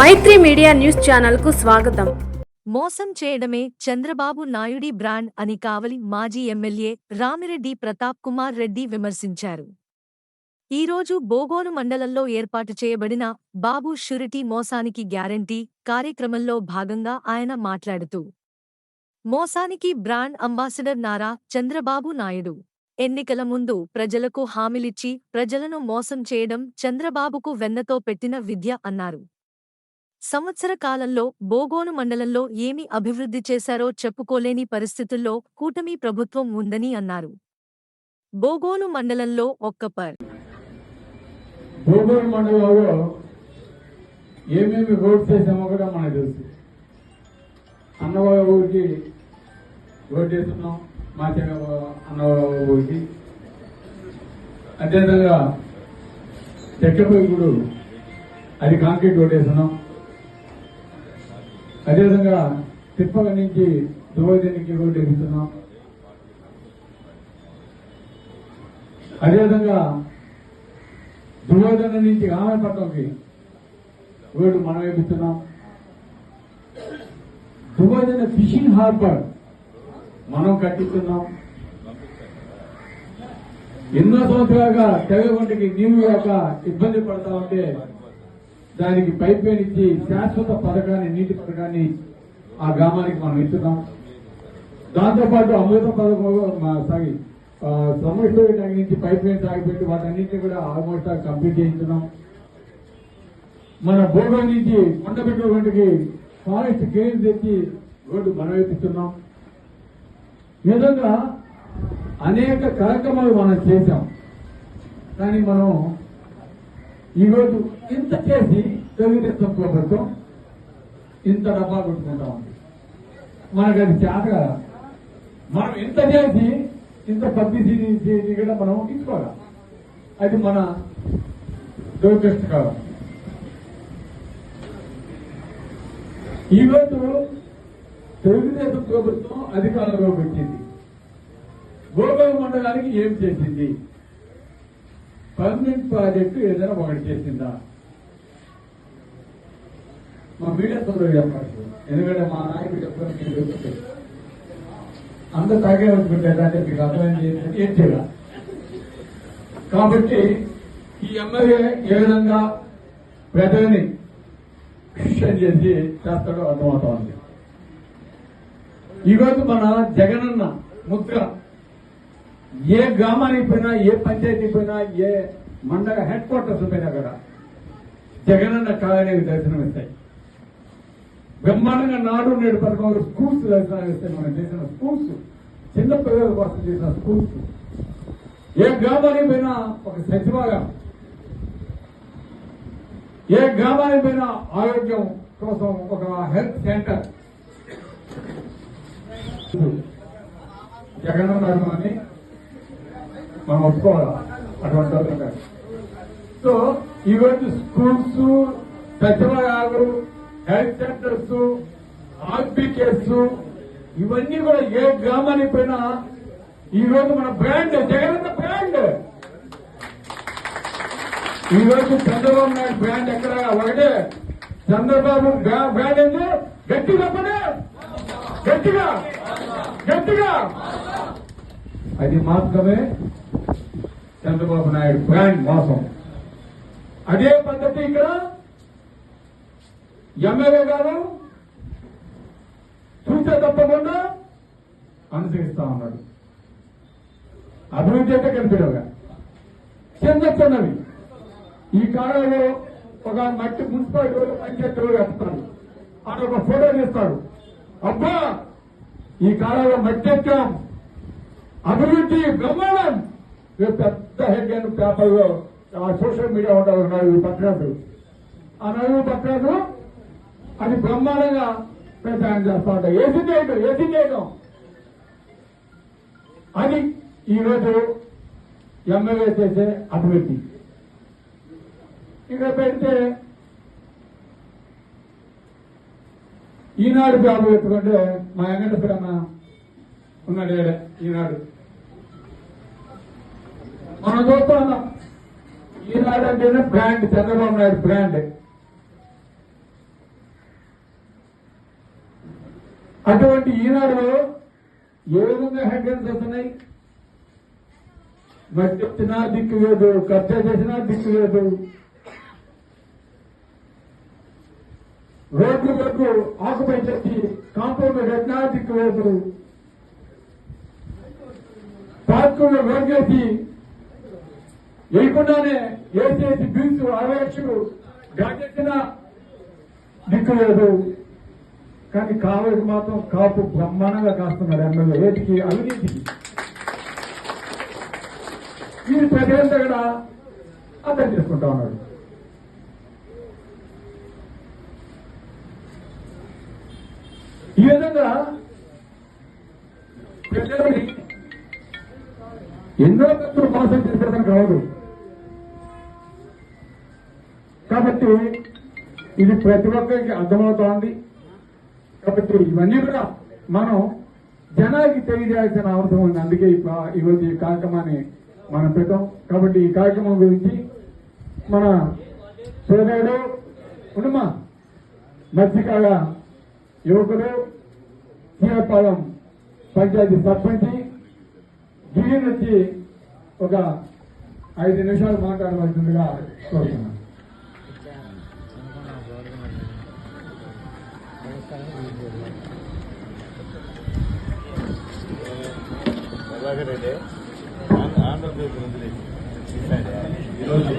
మైత్రి media news ఛానల్కు స్వాగతం. మోసం చేయడమే చంద్రబాబు నాయుడి బ్రాండ్ అని కావలి మాజీ ఎమ్మెల్యే రామిరెడ్డి ప్రతాప్ కుమార్ రెడ్డి విమర్శించారు. ఈరోజు బోగోను మండలంలో ఏర్పాటు చేయబడిన బాబు షురిటీ మోసానికి గ్యారంటీ కార్యక్రమంలో భాగంగా ఆయన మాట్లాడుతూ మోసానికి బ్రాండ్ అంబాసిడర్ నారా చంద్రబాబు నాయుడు. ఎన్నికల ముందు ప్రజలకు హామీలిచ్చి ప్రజలను మోసం చేయడం చంద్రబాబుకు వెన్నతో పెట్టిన విద్య అన్నారు. సంవత్సర కాలంలో బోగోను మండలంలో ఏమి అభివృద్ధి చేశారో చెప్పుకోలేని పరిస్థితుల్లో కూటమి ప్రభుత్వం ఉందని అన్నారు. బోగోను మండలంలో ఒక్క పర్ భూగోళ మండలంలో ఏమేమి రోడ్ చేసామో కూడా మనకు తెలుసు. అన్నవాళ్ళ ఊరికి రోడ్ వేస్తున్నాం మా అన్నవాళ్ళ ఊరికి. అదేవిధంగా చెక్కపై గుడు అది కాంక్రీట్ రోడ్ వేస్తున్నాం. అదేవిధంగా తిప్పక నుంచి దువ్వదినికి రోడ్డు ఎక్కుతున్నాం అదేవిధంగా దుర్యోధన నుంచి ఆమెపట్నంకి రోడ్డు మనం వేపిస్తున్నాం దుర్యోధన ఫిషింగ్ హార్బర్ మనం కట్టిస్తున్నాం. ఎన్నో సంవత్సరాలుగా తెగగుంటికి నీళ్ళు యొక్క ఇబ్బంది పడతా ఉంటే దానికి పైప్ లైన్ ఇచ్చి శాశ్వత పథకాన్ని నీటి పథకాన్ని ఆ గ్రామానికి మనం ఇస్తున్నాం. దాంతోపాటు అమృత పథకం సాగి సమస్య ట్యాంక్ నుంచి పైప్ లైన్ సాగిపెట్టి వాటన్నింటినీ కూడా ఆల్మోస్ట్ కంప్లీట్ చేయించున్నాం. మన భూగోళ నుంచి కొండపెట్టుకుంటికి ఫారెస్ట్ గెయిన్ తెచ్చి రోడ్డు మనం వేపిస్తున్నాం విధంగా అనేక కార్యక్రమాలు మనం చేశాం. కానీ మనం ఈరోజు ఇంత చేసి తెలుగుదేశం ప్రభుత్వం ఇంత డబ్బా కొట్టుకుంటా ఉంది. మనకు అది చేత కదా. మనం ఇంత చేసి ఇంత పబ్లిసిటీ కూడా మనం ఇచ్చుకోవాలి? అది మన దురదృష్టకరం ఈరోజు తెలుగుదేశం ప్రభుత్వం అధికారంలో పెట్టింది. గోదావరి మండలానికి ఏం చేసింది? పర్మనెంట్ ప్రాజెక్టు ఏదైనా ఒకటి చేసిందా? మా మీడియా సోదరులు చెప్పారు? ఎందుకంటే మా నాయకుడు చెప్పడం మీరు తెలుస్తుంది అందరూ తాగే వచ్చుకుంటారు అంటే మీకు అర్థమైంది ఏం చేయాలి కాబట్టి ఈ ఎమ్మెల్యే ఏ విధంగా ప్రజల్ని క్రిస్టియన్ చేసి చేస్తాడో అర్థమవుతోంది. ఈరోజు మన జగనన్న ముద్ర ఏ గ్రామానికి పోయినా ఏ పంచాయతీ పోయినా ఏ మండల హెడ్ క్వార్టర్స్ పోయినా కూడా జగనన్న కాలనీకి దర్శనం ఇస్తాయి బ్రహ్మాండంగా నాడు నేడు పథకం స్కూల్స్ వేస్తే మనం చేసిన స్కూల్స్. చిన్న పిల్లల కోసం చేసిన స్కూల్స్. ఏ గ్రామానికి పోయినా ఒక సచివాలయం. ఏ గ్రామానికి పోయినా ఆరోగ్యం కోసం ఒక హెల్త్ సెంటర్. జగనన్న అని మనం ఒప్పుకోవాలి? అటువంటి సో ఈరోజు స్కూల్స్ సచివాలయాలు హెల్త్ సెంటర్స్ ఆర్బీకేస్ ఇవన్నీ కూడా ఏ గ్రామానికి పోయినా ఈ రోజు మన బ్రాండ్ జగనన్న బ్రాండ్. ఈ రోజు చంద్రబాబు నాయుడు బ్రాండ్ ఎక్కడ? ఒకటే. చంద్రబాబు బ్రాండ్ ఏంది? గట్టి తప్పనే గట్టిగా. గట్టిగా. అది మాత్రమే చంద్రబాబు నాయుడు బ్రాండ్ మోసం. అదే పద్ధతి ఇక్కడ ఎమ్మెల్యే గారు చూసే తప్పకుండా అనుసరిస్తా ఉన్నాడు. అభివృద్ధి అయితే కనిపించవుగా చిన్న చిన్నవి ఈ కాలంలో ఒక మట్టి మున్సిపాలిటీ వాళ్ళు పంచాయతీ వాళ్ళు వేస్తాడు అక్కడ ఒక ఫోటో తీస్తాడు. అబ్బా ఈ కాలంలో మట్టి ఎక్కాం అభివృద్ధి బ్రహ్మాండం. పెద్ద హెడ్లైన్ పేపర్లో ఆ సోషల్ మీడియా ఉంటారు నలుగురు పత్రాలు ఆ నలుగురు పత్రాలు అది బ్రహ్మాండంగా ప్రచారం చేస్తా ఉంటాయి ఏసీ చేయటం ఏసీ చేయటం. అది ఈరోజు ఎమ్మెల్యే చేసే అభివృద్ధి. ఇక్కడ పెడితే ఈనాడు జాబు పెట్టుకుంటే మా వెంకటేశ్వర అన్న ఉన్నాడు ఈడ, ఈనాడు. మనం చూస్తా ఉన్నాం. ఈనాడు అంటేనే బ్రాండ్ చంద్రబాబు నాయుడు బ్రాండ్ అటువంటి ఈనాడులో ఏ విధంగా హెడ్లైన్స్ వస్తున్నాయి? మట్టి ఎత్తినా దిక్కు లేదు కబ్జా చేసినా దిక్కు లేదు. రోడ్లు వరకు ఆకుపై చెప్పి కాంపౌండ్ కట్టినా దిక్కు లేదు. పార్కుల్లో రోడ్లేసి వేయకుండానే ఏసీఎసి బిల్స్ అరవై లక్షలు గాజెట్టినా దిక్కు లేదు. కానీ కావలికి మాత్రం కాపు బ్రహ్మాండంగా కాస్తున్నాడు ఎమ్మెల్యే. వేటికి అవినీతికి. వీరి ప్రజలంతా కూడా అర్థం చేసుకుంటా ఉన్నాడు ఈ విధంగా ప్రజలని ఎన్నో ఖర్చులు మోసం చేసేదని కాదు కాబట్టి ఇది ప్రతి ఒక్కరికి అర్థమవుతోంది. కాబట్టి ఇవన్నీ కూడా మనం జనానికి తెలియజేయాల్సిన అవసరం ఉంది. అందుకే ఈ ఈరోజు ఈ కార్యక్రమాన్ని మనం పెట్టాం. కాబట్టి ఈ కార్యక్రమం గురించి మన సోదరుడు ఉండమా మత్స్యకార యువకుడు చీరపాలెం పంచాయతీ సర్పంచి గిరి నుంచి ఒక ఐదు నిమిషాలు మాట్లాడవలసిందిగా కోరుతున్నాను. ప్రభాకర్ ఆంధ్రప్రదేశ్ నుంచి ఈరోజు